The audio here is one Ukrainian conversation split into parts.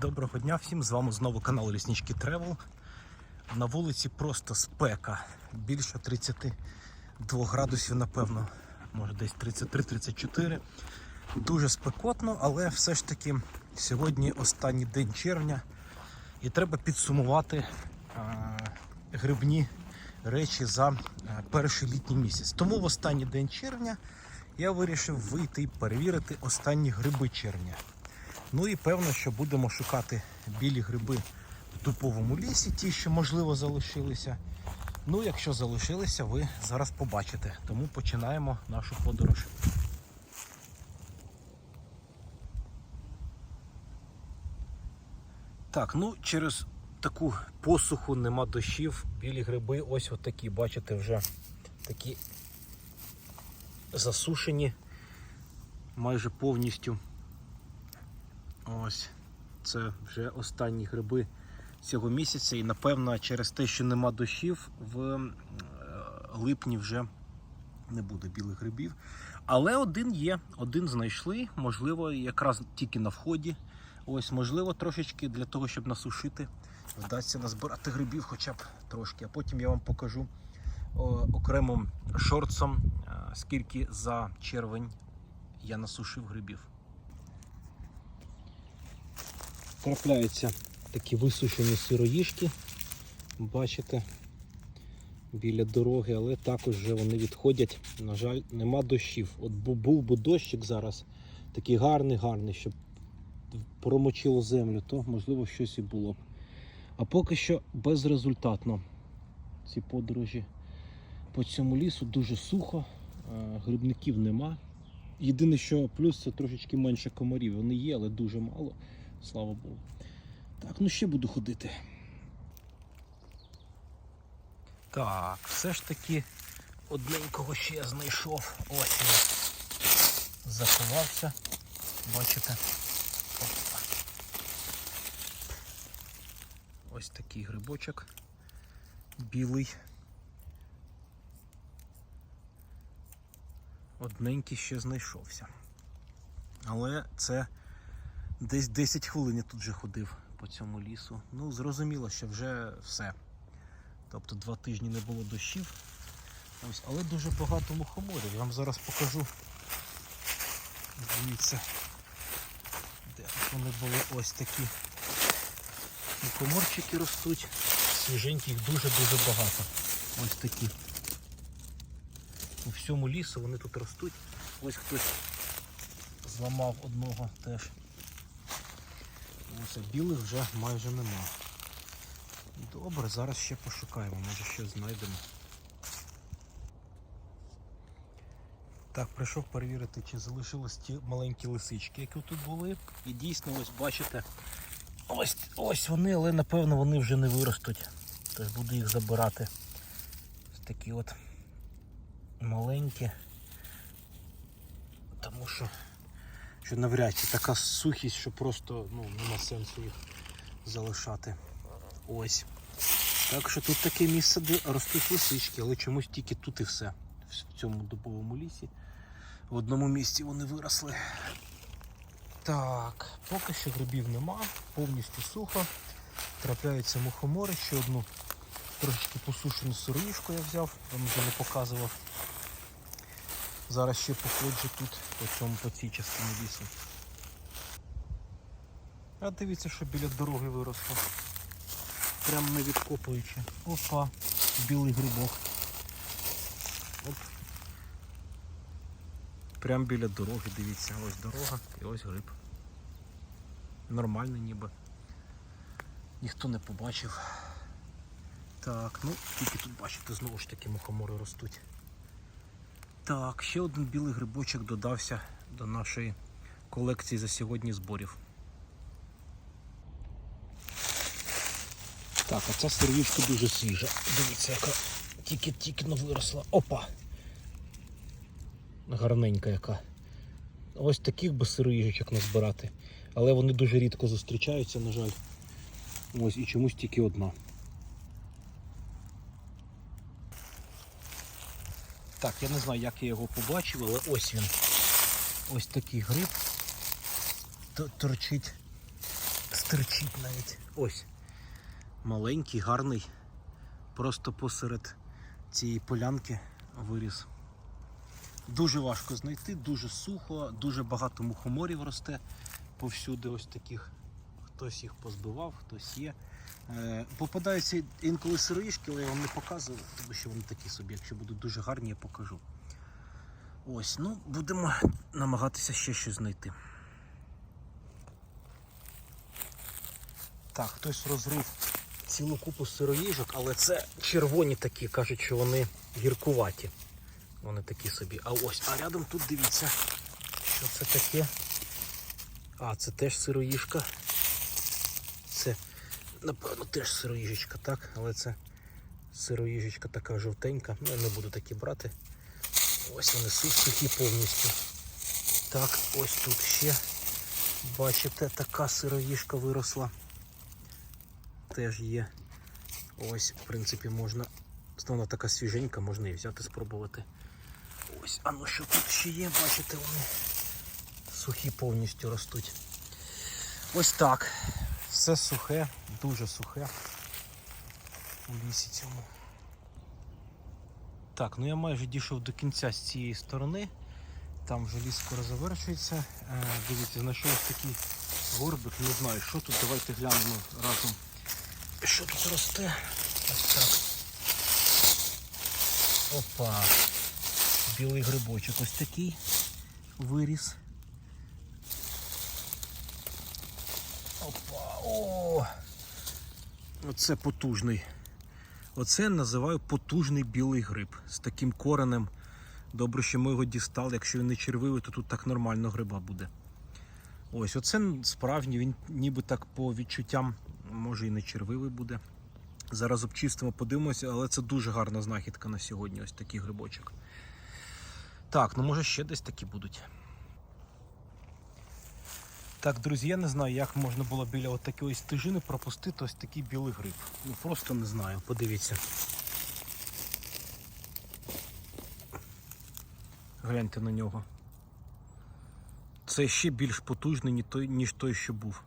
Доброго дня всім! З вами знову канал Ліснички Тревел. На вулиці просто спека. Більше 32 градусів, напевно, може десь 33-34. Дуже спекотно, але все ж таки сьогодні останній день червня і треба підсумувати а, грибні речі за перший літній місяць. Тому в останній день червня я вирішив вийти і перевірити останні гриби червня. Ну і певно, що будемо шукати білі гриби в дуповому лісі, ті, що можливо залишилися. Ну, якщо залишилися, ви зараз побачите. Тому починаємо нашу подорож. Так, ну через таку посуху нема дощів. Білі гриби, ось отакі, бачите, вже такі засушені майже повністю. Ось це вже останні гриби цього місяця, і напевно через те, що нема дощів, в е, липні вже не буде білих грибів. Але один є, один знайшли, можливо, якраз тільки на вході. Ось, можливо, трошечки для того, щоб насушити, вдасться назбирати грибів хоча б трошки. А потім я вам покажу о, окремим шорцом, е, скільки за червень я насушив грибів. Трапляються такі висушені сироїшки, бачите, біля дороги, але також вже вони відходять. На жаль, нема дощів. От був би дощик зараз, такий гарний, гарний, щоб промочило землю, то можливо щось і було б. А поки що безрезультатно ці подорожі по цьому лісу дуже сухо, е, грибників нема. Єдине, що плюс це трошечки менше комарів. Вони є, але дуже мало. Слава Богу. Так, ну ще буду ходити. Так, все ж таки одненького ще я знайшов. Ось він. Заховався. Бачите? Опа. Ось такий грибочок. Білий. Одненький ще знайшовся. Але це десь 10 хвилин я тут вже ходив по цьому лісу. Ну, зрозуміло, що вже все. Тобто два тижні не було дощів. Ось, але дуже багато мухоморів. Я вам зараз покажу. Дивіться, де вони були ось такі мухоморчики ростуть. Свіженьких дуже-дуже багато. Ось такі. У всьому лісу вони тут ростуть. Ось хтось зламав одного теж. Ось білих вже майже нема. Добре, зараз ще пошукаємо, може щось знайдемо. Так, прийшов перевірити, чи залишились ті маленькі лисички, які тут були. І дійсно, ось бачите, ось ось вони, але напевно вони вже не виростуть. Тож буду їх забирати. Ось такі от маленькі. Тому що що навряд чи така сухість, що просто ну, нема сенсу їх залишати. Ось. Так що тут таке місце, де ростуть лисички, але чомусь тільки тут і все. В цьому дубовому лісі. В одному місці вони виросли. Так, поки що грибів нема, повністю сухо. Трапляються мухомори, ще одну трошечки посушену сироїшку я взяв, вам вже не показував. Зараз ще походжу тут, по цьому по цій частині лісу. А дивіться, що біля дороги виросло. Прям не відкопуючи. Опа, білий грибок. Оп. Прям біля дороги, дивіться, ось дорога і ось гриб. Нормально ніби. Ніхто не побачив. Так, ну тільки тут бачите, знову ж таки мухомори ростуть. Так, ще один білий грибочок додався до нашої колекції за сьогодні зборів. Так, а ця сироїшка дуже свіжа. Дивіться, яка тільки-тільки виросла. Опа! Гарненька яка. Ось таких би сироїжечок назбирати. Але вони дуже рідко зустрічаються, на жаль. Ось і чомусь тільки одна. Так, я не знаю, як я його побачив, але ось він. Ось такий гриб торчить з стирчить навіть. Ось. Маленький, гарний. Просто посеред цієї полянки виріс. Дуже важко знайти, дуже сухо, дуже багато мухоморів росте повсюди ось таких. Хтось їх позбивав, хтось є. Е, попадаються інколи сироїшки, але я вам не показую, тому що вони такі собі. Якщо будуть дуже гарні, я покажу. Ось, ну, будемо намагатися ще щось знайти. Так, хтось розрив цілу купу сироїжок, але це червоні такі, кажуть, що вони гіркуваті. Вони такі собі. А ось, а рядом тут дивіться, що це таке. А, це теж сироїжка. Напевно, теж сироїжечка, так? Але це сироїжечка така жовтенька. Ну, я не буду такі брати. Ось вони сухі повністю. Так, ось тут ще. Бачите, така сироїжка виросла. Теж є. Ось, в принципі, можна. Вона така свіженька, можна і взяти, спробувати. Ось, а ну що тут ще є, бачите, вони сухі повністю ростуть. Ось так. Все сухе, дуже сухе у лісі цьому. Так, ну я майже дійшов до кінця з цієї сторони. Там вже ліс скоро завершується. Е, дивіться, знайшов такий горбик, не знаю, що тут. Давайте глянемо разом. Що тут росте? Ось так. Опа. Білий грибочок ось такий виріс. Опа. О! Оце потужний. Оце я називаю потужний білий гриб з таким коренем. Добре, що ми його дістали. Якщо він не червивий, то тут так нормально гриба буде. Ось, оце справжній, він ніби так по відчуттям, може і не червивий буде. Зараз обчистимо, подивимося, але це дуже гарна знахідка на сьогодні, ось такий грибочок. Так, ну може ще десь такі будуть. Так, друзі, я не знаю, як можна було біля от такої стежини пропустити ось такий білий гриб. Ну просто не знаю, подивіться. Гляньте на нього. Це ще більш потужний, ніж той, що був.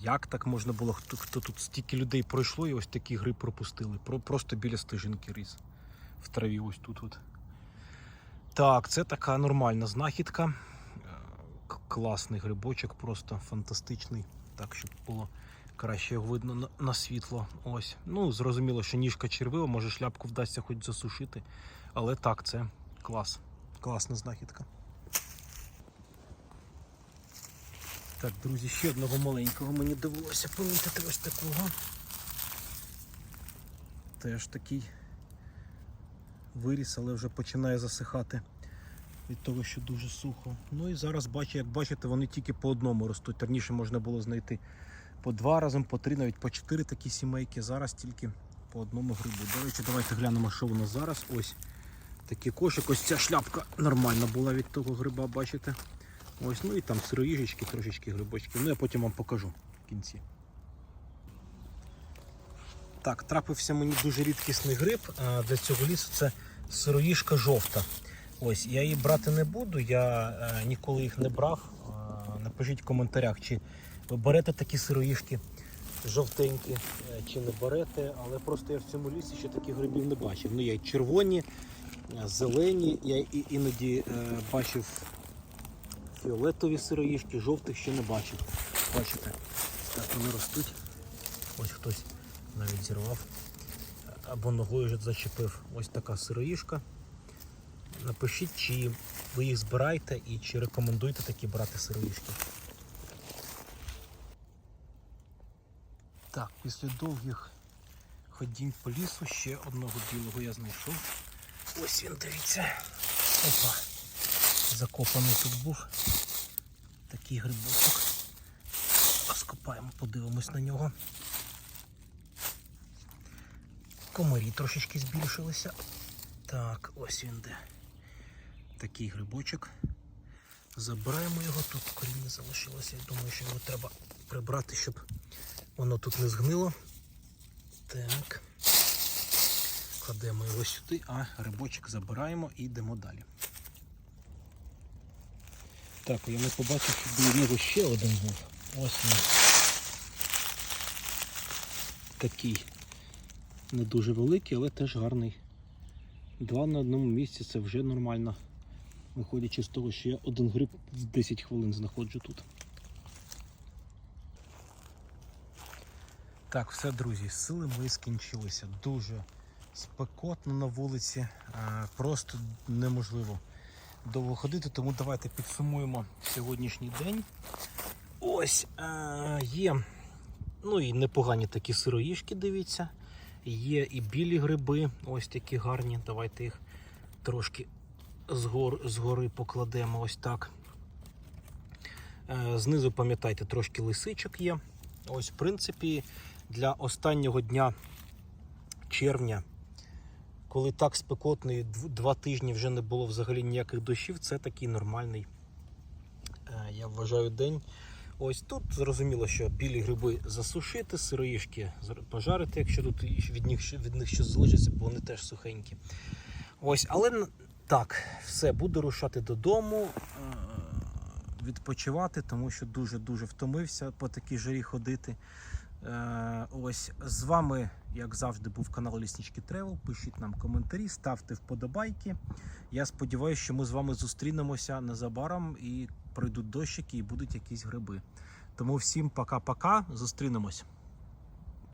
Як так можна було, хто, хто тут стільки людей пройшло і ось такий гриб пропустили. Про, просто біля стежинки ріс. В траві ось тут. От. Так, це така нормальна знахідка. Класний грибочок, просто фантастичний. Так, щоб було краще його видно на світло. Ось. Ну, зрозуміло, що ніжка червива, може шляпку вдасться хоч засушити. Але так, це клас. Класна знахідка. Так, друзі, ще одного маленького мені довелося помітити ось такого. Теж такий виріс, але вже починає засихати від того, що дуже сухо. Ну і зараз бачу, як бачите, вони тільки по одному ростуть. Раніше можна було знайти по два разом, по три, навіть по чотири такі сімейки. Зараз тільки по одному грибу. До речі, давайте глянемо, що у нас зараз. Ось такий кошик. Ось ця шляпка нормальна була від того гриба, бачите? Ось, ну і там сироїжечки, трошечки грибочки. Ну я потім вам покажу в кінці. Так, трапився мені дуже рідкісний гриб для цього лісу. Це сироїжка жовта. Ось, я її брати не буду, я е, ніколи їх не брав. А, напишіть в коментарях, чи ви берете такі сироїжки жовтенькі, е, чи не берете. Але просто я в цьому лісі ще таких грибів не бачив. Ну, є й червоні, е, зелені, я і іноді е, бачив фіолетові сироїжки, жовтих ще не бачив. Бачите, так вони ростуть. Ось хтось навіть зірвав або ногою вже зачепив. Ось така сироїжка. Напишіть, чи ви їх збираєте і чи рекомендуєте такі брати сироїжки. Так, після довгих ходінь по лісу ще одного білого я знайшов. Ось він, дивіться. Опа. Закопаний тут був. Такий грибочок. Скопаємо, подивимось на нього. Комарі трошечки збільшилися. Так, ось він де. Такий грибочок. Забираємо його, тут коріння залишилося. Я думаю, що його треба прибрати, щоб воно тут не згнило. Так. Кладемо його сюди, а грибочок забираємо і йдемо далі. Так, я не побачив, що біля нього ще один був. Ось він. такий не дуже великий, але теж гарний. Два на одному місці це вже нормально. Виходячи з того, що я один гриб в 10 хвилин знаходжу тут. Так, все, друзі, сили мої скінчилися. Дуже спекотно на вулиці, просто неможливо довго ходити, тому давайте підсумуємо сьогоднішній день. Ось є ну і непогані такі сироїшки, дивіться. Є і білі гриби, ось такі гарні. Давайте їх трошки згор, згори покладемо ось так. Е, Знизу, пам'ятайте, трошки лисичок є. Ось, в принципі, для останнього дня червня, коли так спекотно два тижні вже не було взагалі ніяких дощів, це такий нормальний, е, я вважаю, день. Ось тут зрозуміло, що білі гриби засушити, сироїшки пожарити, якщо тут від них, від них щось залишиться, бо вони теж сухенькі. Ось, але так, все, буду рушати додому, е, відпочивати, тому що дуже-дуже втомився по такій жарі ходити. Е, Ось з вами, як завжди, був канал Ліснички Тревел. Пишіть нам коментарі, ставте вподобайки. Я сподіваюся, що ми з вами зустрінемося незабаром і пройдуть дощики і будуть якісь гриби. Тому всім пока-пока, зустрінемось.